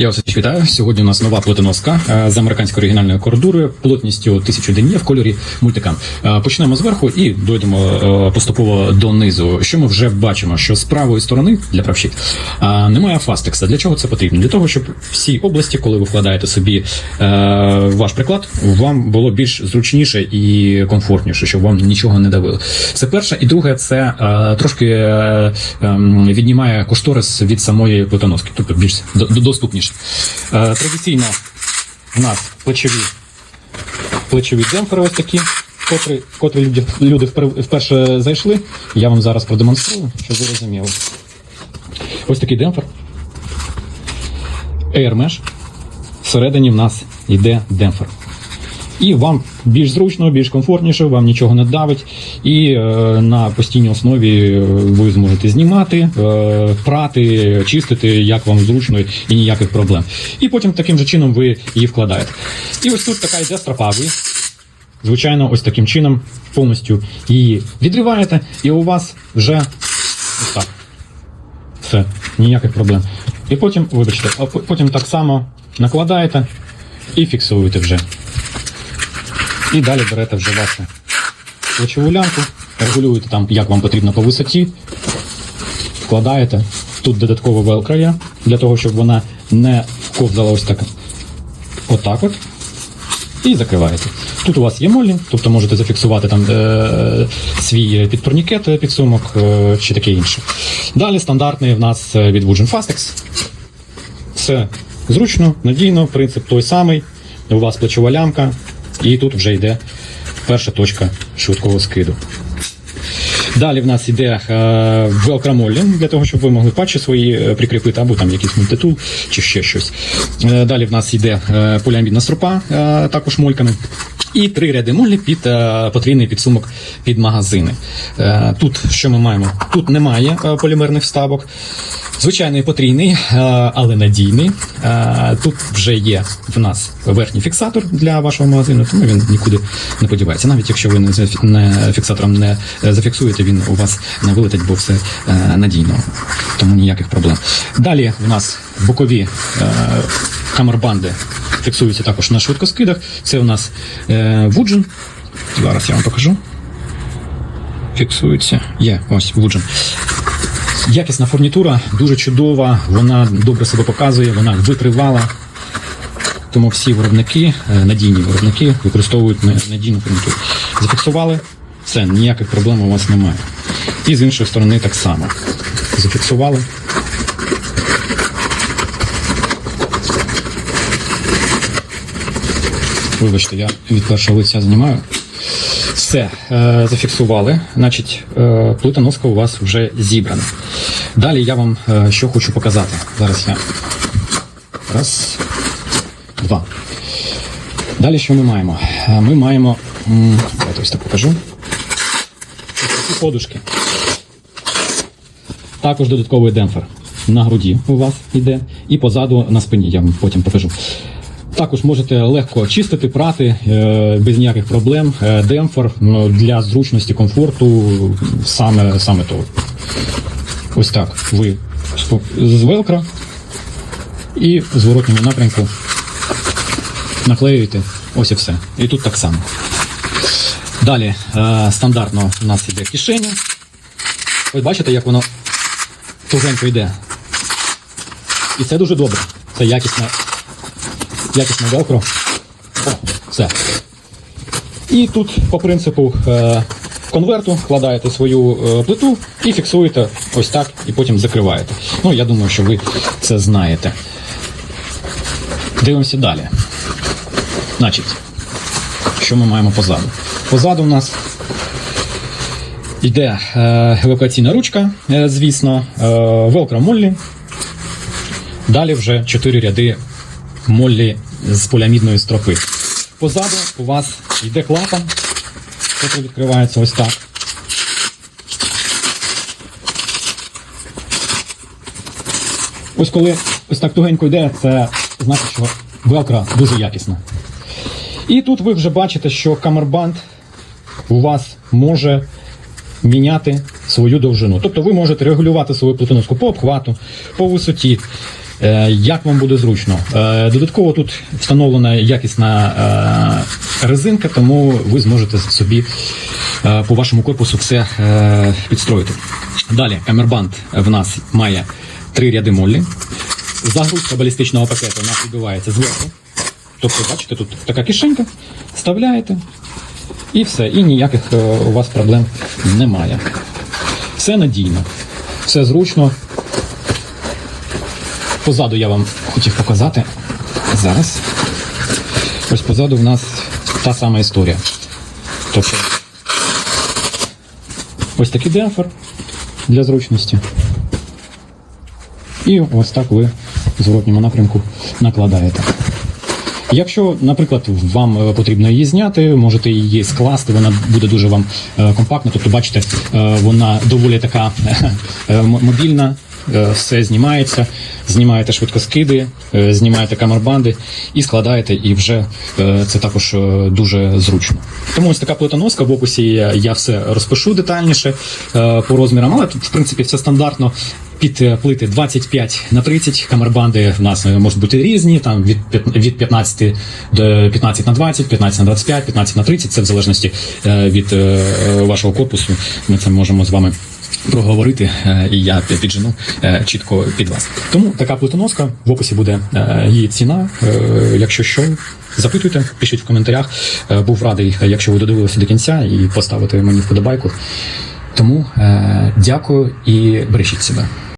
Я вас вітаю. Сьогодні у нас нова плитоноска е, з американської оригінальної кордури плотністю 1000 денє в кольорі мультикам. Е, Почнемо зверху і дойдемо е, поступово донизу. Що ми вже бачимо? Що з правої сторони для правщик е, немає фастекса. Для чого це потрібно? Для того, щоб всі області, коли ви вкладаєте собі ваш приклад, вам було більш зручніше і комфортніше, щоб вам нічого не давило. Це перше, і друге, це трошки віднімає кошторис від самої плитоноски, тобто більш до- до- доступніше. Е, Традиційно у нас плечові, плечові демпфери ось такі, котрі, котрі люди, люди вперше зайшли. Я вам зараз продемонструю, щоб ви розуміли. Ось такий демпфер. Air Mesh. Всередині в нас йде демпфер. І вам більш зручно, більш комфортніше, вам нічого не давить. І е, на постійній основі е, ви зможете знімати, е, прати, чистити, як вам зручно і ніяких проблем. І потім таким же чином ви її вкладаєте. І ось тут така йде стропа. Ви, звичайно, ось таким чином повністю її відриваєте, і у вас вже ось так. Все, ніяких проблем. І потім, вибачте, потім так само накладаєте і фіксуєте вже. І далі берете вже вашу плечову лямку, регулюєте там, як вам потрібно по висоті, вкладаєте. Тут додатково велкро є, для того, щоб вона не ковзала ось так. Отак от. І закриваєте. Тут у вас є молі, тобто можете зафіксувати там е, свій підтурнікет, підсумок е, чи таке інше. Далі стандартний в нас е, від Woodgen Fastex. Все зручно, надійно, принцип той самий. У вас плечова лямка, і тут вже йде перша точка швидкого скиду. Далі в нас йде велкрамолін, велкрамолі, для того, щоб ви могли патчі свої е, прикріпити, або там якийсь мультитул чи ще щось. Е, далі в нас йде е, поліамідна стропа, е, також мольками. І три ряди молі під е, потрійний підсумок під магазини. Е, тут що ми маємо? Тут немає е, полімерних вставок. Звичайний потрійний, але надійний. Тут вже є в нас верхній фіксатор для вашого магазину, тому він нікуди не подівається. Навіть якщо ви не фіксатором не зафіксуєте, він у вас не вилетить, бо все надійно. Тому ніяких проблем. Далі в нас бокові камербанди фіксуються також на швидкоскидах. Це у нас е, Woodgen. Зараз я вам покажу. Фіксується. Є, ось Woodgen. Якісна фурнітура, дуже чудова, вона добре себе показує, вона витривала. Тому всі виробники, е, надійні виробники, використовують надійну фурнітуру. Зафіксували, все, ніяких проблем у вас немає. І з іншої сторони так само. Зафіксували. Вибачте, я від першого лиця знімаю. Все, е, зафіксували. Значить, е, плитоноска у вас вже зібрана. Далі я вам е, що хочу показати. Зараз я. Раз, два. Далі що ми маємо? Е, Ми маємо. Давайте ось так покажу. Такі подушки. Також додатковий демпфер на груді у вас йде, і позаду на спині, я вам потім покажу. Також можете легко чистити, прати е, без ніяких проблем. Е, демпфер ну, для зручності, комфорту саме, саме то. Ось так. Ви з велкро і в зворотньому напрямку наклеюєте. Ось і все. І тут так само. Далі е, стандартно у нас іде кишеня. Ось бачите, як воно тугенько йде. І це дуже добре. Це якісне, якісне велкро. О, все. І тут, по принципу е, конверту, вкладаєте свою е, плиту і фіксуєте ось так, і потім закриваєте. Ну, я думаю, що ви це знаєте. Дивимося далі. Значить, що ми маємо позаду? Позаду у нас йде евакуаційна ручка, е, звісно, велкро моллі. Далі вже чотири ряди моллі з поліамідної стропи. Позаду у вас йде клапан, який відкривається ось так. Ось коли ось так тугенько йде, це значить, що велкро дуже якісна. І тут ви вже бачите, що камербанд у вас може міняти свою довжину. Тобто ви можете регулювати свою плитоноску по обхвату, по висоті. Е, Як вам буде зручно? Е, Додатково тут встановлена якісна е, резинка, тому ви зможете собі по вашому корпусу все підстроїти. Далі камербанд в нас має три ряди моллі. Загрузка балістичного пакету у нас відбувається зверху. Тобто, бачите, тут така кишенька, вставляєте і все. І ніяких у вас проблем немає. Все надійно, все зручно. Позаду я вам хотів показати. Зараз. Ось позаду в нас та сама історія. Тобто, ось такий демпфер для зручності. І ось так ви в зворотньому напрямку накладаєте. Якщо, наприклад, вам е, потрібно її зняти, можете її скласти, вона буде дуже вам е, компактна. Тобто, бачите, е, вона доволі така мобільна, все знімається, знімаєте швидкоскиди, е, знімаєте камербанди і складаєте, і вже е, це також е, дуже зручно. Тому ось така плитоноска в описі я, все розпишу детальніше е, по розмірам, але в принципі, все стандартно під е, плити 25 на 30 камербанди в нас е, можуть бути різні, там від від 15 до 15 на 20, 15 на 25, 15 на 30, це в залежності е, від е, вашого корпусу. Ми це можемо з вами проговорити, е, і я піджену е, чітко під вас. Тому така плитоноска в описі буде е, її ціна. Якщо що, запитуйте, пишіть в коментарях. Був радий, якщо ви додивилися до кінця і поставите мені вподобайку. Тому дякую і бережіть себе.